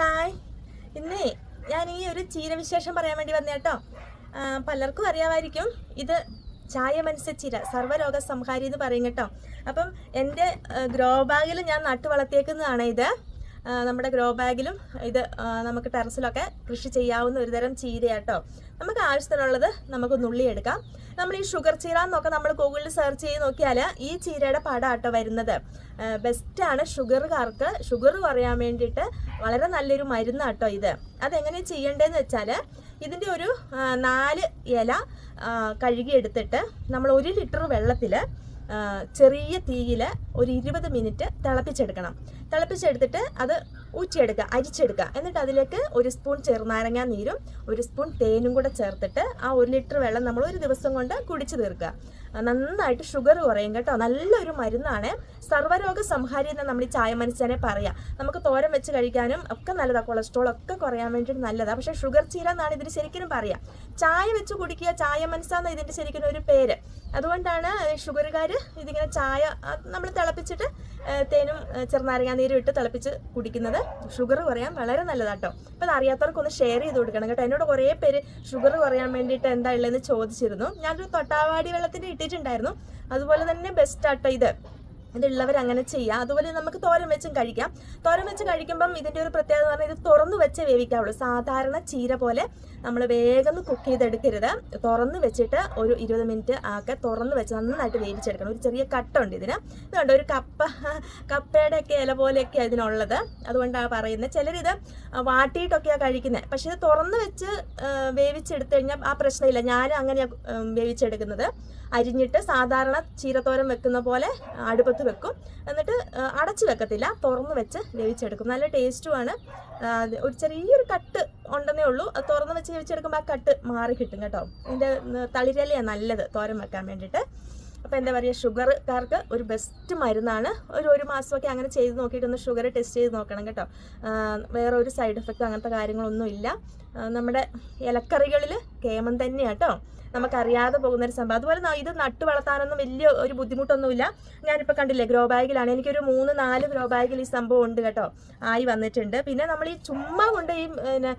Hi. ഇന്നേ ഞാൻ ഈ ഒരു ചീര വിശേഷം പറയാൻ വേണ്ടി വന്നേ കേട്ടോ. പലർക്കും അറിയാമായിരിക്കും ഇത് ചായ ചീര സർവരോഗ സംഹാരി എന്ന് പറയും കേട്ടോ. അപ്പം എന്റെ ഗ്രോ ബാഗിൽ ഞാൻ നട്ടു വളർത്തിയേക്കുന്നതാണ് ഇത്. നമ്മുടെ ഗ്രോ ബാഗിലും ഇത് നമുക്ക് ടെറസിലൊക്കെ കൃഷി ചെയ്യാവുന്ന ഒരു തരം ചീരയാട്ടോ. നമുക്ക് ആവശ്യത്തിനുള്ളത് നമുക്ക് നുള്ളിയെടുക്കാം നമ്മൾ ഈ ഷുഗർ ചീര എന്നൊക്കെ നമ്മൾ ഗൂഗിളിൽ സെർച്ച് ചെയ്ത് നോക്കിയാൽ ഈ ചീരയുടെ പടാട്ടോ വരുന്നത്. ബെസ്റ്റാണ് ഷുഗറുകാർക്ക് ഷുഗർ കുറയാൻ വേണ്ടിയിട്ട് വളരെ നല്ലൊരു മരുന്നാട്ടോ ഇത്. അതെങ്ങനെ ചെയ്യേണ്ടതെന്ന് വെച്ചാൽ ഇതിന്റെ ഒരു നാല് ഇല കഴുകിയെടുത്തിട്ട് നമ്മൾ ഒരു ലിറ്റർ വെള്ളത്തിൽ ചെറിയ തീയിൽ ഒരു ഇരുപത് മിനിറ്റ് തിളപ്പിച്ചെടുക്കണം. തിളപ്പിച്ചെടുത്തിട്ട് അത് ഊറ്റിയെടുക്കുക അരിച്ചെടുക്കുക. എന്നിട്ട് അതിലേക്ക് ഒരു സ്പൂൺ ചെറുനാരങ്ങ നീരും ഒരു സ്പൂൺ തേനും കൂടെ ചേർത്തിട്ട് ആ ഒരു ലിറ്റർ വെള്ളം നമ്മൾ ഒരു ദിവസം കൊണ്ട് കുടിച്ചു തീർക്കുക. നന്നായിട്ട് ഷുഗർ കുറയും കേട്ടോ. നല്ലൊരു മരുന്നാണ്. സർവരോഗ സംഹാരി എന്ന് നമ്മൾ ഈ ചായ മനസ്സിനെ പറയാം. നമുക്ക് തോരം വെച്ച് കഴിക്കാനും ഒക്കെ നല്ലതാണ് കൊളസ്ട്രോൾ ഒക്കെ കുറയാൻ വേണ്ടിയിട്ട് നല്ലതാണ് പക്ഷേ ഷുഗർ ചീര എന്നാണ് ഇതിന് ശരിക്കും പറയാം. ചായ വെച്ച് കുടിക്കുക ചായ മനസ്സാന്ന് ഇതിന്റെ ശരിക്കും ഒരു പേര്. അതുകൊണ്ടാണ് ഷുഗറുകാർ ഇതിങ്ങനെ ചായ നമ്മൾ തിളപ്പിച്ചിട്ട് തേനും ചെറുനാരങ്ങാ നീരും ഇട്ട് തിളപ്പിച്ച് കുടിക്കുന്നത്. ഷുഗർ കുറയാൻ വളരെ നല്ലതാട്ടോ. അപ്പോൾ അത് അറിയാത്തവർക്കൊന്ന് ഷെയർ ചെയ്ത് കൊടുക്കണം കേട്ടോ. എന്നോട് കുറേ പേര് ഷുഗർ കുറയാൻ വേണ്ടിയിട്ട് എന്താ ഉള്ളതെന്ന് ചോദിച്ചിരുന്നു. ഞാനൊരു തൊട്ടാവാടി വെള്ളത്തിന്റെ ഇട്ടിട്ടുണ്ടായിരുന്നു. അതുപോലെ തന്നെ ബെസ്റ്റ് ആട്ടോ ഇത്. ഇതുള്ളവർ അങ്ങനെ ചെയ്യാം. അതുപോലെ നമുക്ക് തോരൻ വെച്ചും കഴിക്കാം. തോരൻ വെച്ച് കഴിക്കുമ്പം ഇതിന്റെ ഒരു പ്രത്യേകത എന്ന് പറഞ്ഞാൽ ഇത് തുറന്നു വെച്ച് വേവിക്കാവുള്ളൂ. സാധാരണ ചീര പോലെ നമ്മൾ വേഗം കുക്ക് ചെയ്തെടുക്കരുത്. തുറന്ന് വെച്ചിട്ട് ഒരു ഇരുപത് മിനിറ്റ് ആക്കെ തുറന്ന് വെച്ച് നന്നായിട്ട് വേവിച്ചെടുക്കണം. ഒരു ചെറിയ കട്ടുണ്ട് ഇതിന്. ഇതുകൊണ്ട് ഒരു കപ്പ കപ്പയുടെ ഒക്കെ ഇല പോലെയൊക്കെ ഇതിനുള്ളത്. അതുകൊണ്ടാണ് പറയുന്നത് ചിലരിത് വാട്ടിയിട്ടൊക്കെയാണ് കഴിക്കുന്നത് പക്ഷേ ഇത് തുറന്ന് വെച്ച് വേവിച്ചെടുത്തു കഴിഞ്ഞാൽ ആ പ്രശ്നമില്ല. ഞാൻ അങ്ങനെയാണ് വേവിച്ചെടുക്കുന്നത്. അരിഞ്ഞിട്ട് സാധാരണ ചീരത്തോരൻ വെക്കുന്ന പോലെ അടുപ്പത്ത് വെക്കും. എന്നിട്ട് അടച്ചു വെക്കത്തില്ല. തുറന്ന് വെച്ച് വേവിച്ചെടുക്കും. നല്ല ടേസ്റ്റുമാണ് ഒരു ചെറിയൊരു കട്ട് ഉണ്ടെന്നേ ഉള്ളൂ. അത് തുറന്ന് വെച്ച് വേവിച്ചെടുക്കുമ്പോൾ ആ കട്ട് മാറി കിട്ടും കേട്ടോ. ഇതിന്റെ തളിരലയാണ് നല്ലത് തോരം വെക്കാൻ വേണ്ടിയിട്ട് അപ്പോൾ എന്താ പറയുക ഷുഗർക്കാർക്ക് ഒരു ബെസ്റ്റ് മരുന്നാണ്. ഒരു ഒരു മാസമൊക്കെ അങ്ങനെ ചെയ്ത് നോക്കിയിട്ട് ഒന്ന് ഷുഗർ ടെസ്റ്റ് ചെയ്ത് നോക്കണം കേട്ടോ. വേറെ ഒരു സൈഡ് എഫക്റ്റ് അങ്ങനത്തെ കാര്യങ്ങളൊന്നും ഇല്ല നമ്മുടെ ഇലക്കറികളിൽ കേമൻ തന്നെയാണ് കേട്ടോ. നമുക്കറിയാതെ പോകുന്ന ഒരു സംഭവം. അതുപോലെ ഇത് നട്ടു വളർത്താനൊന്നും വലിയ ഒരു ബുദ്ധിമുട്ടൊന്നുമില്ല. ഞാനിപ്പോൾ കണ്ടില്ലേ ഗ്രോ ബാഗിലാണ്. എനിക്കൊരു മൂന്ന് നാല് ഗ്രോ ബാഗിൽ ഈ സംഭവം ഉണ്ട് കേട്ടോ. ആയി വന്നിട്ടുണ്ട്. പിന്നെ നമ്മൾ ഈ ചുമ്മാ കൊണ്ട് ഈ പിന്നെ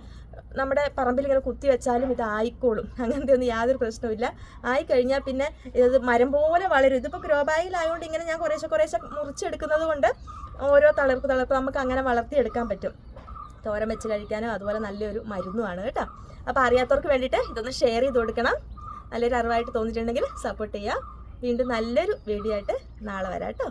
നമ്മുടെ പറമ്പിൽ ഇങ്ങനെ കുത്തി വെച്ചാലും ഇത് ആയിക്കോളും. അങ്ങനത്തെ ഒന്നും യാതൊരു പ്രശ്നവുമില്ല. ആയി കഴിഞ്ഞാൽ പിന്നെ ഇത് മരം പോലെ വളരും. ഇതിപ്പോൾ ഗ്രോ ബാഗിലായതുകൊണ്ട് ഇങ്ങനെ ഞാൻ കുറേശ്ശെ കുറേശ്ശെ മുറിച്ചെടുക്കുന്നത് കൊണ്ട് ഓരോ തളർപ്പ് തളർപ്പ് നമുക്ക് അങ്ങനെ വളർത്തിയെടുക്കാൻ പറ്റും. തോരൻ വെച്ച് കഴിക്കാനും അതുപോലെ നല്ലൊരു മരുന്നുമാണ് കേട്ടോ. അപ്പോൾ അറിയാത്തവർക്ക് വേണ്ടിയിട്ട് ഇതൊന്ന് ഷെയർ ചെയ്ത് കൊടുക്കണം. നല്ലൊരു അറിവായിട്ട് തോന്നിയിട്ടുണ്ടെങ്കിൽ സപ്പോർട്ട് ചെയ്യുക. വീണ്ടും നല്ലൊരു വീഡിയോ ആയിട്ട് നാളെ വരാം കേട്ടോ.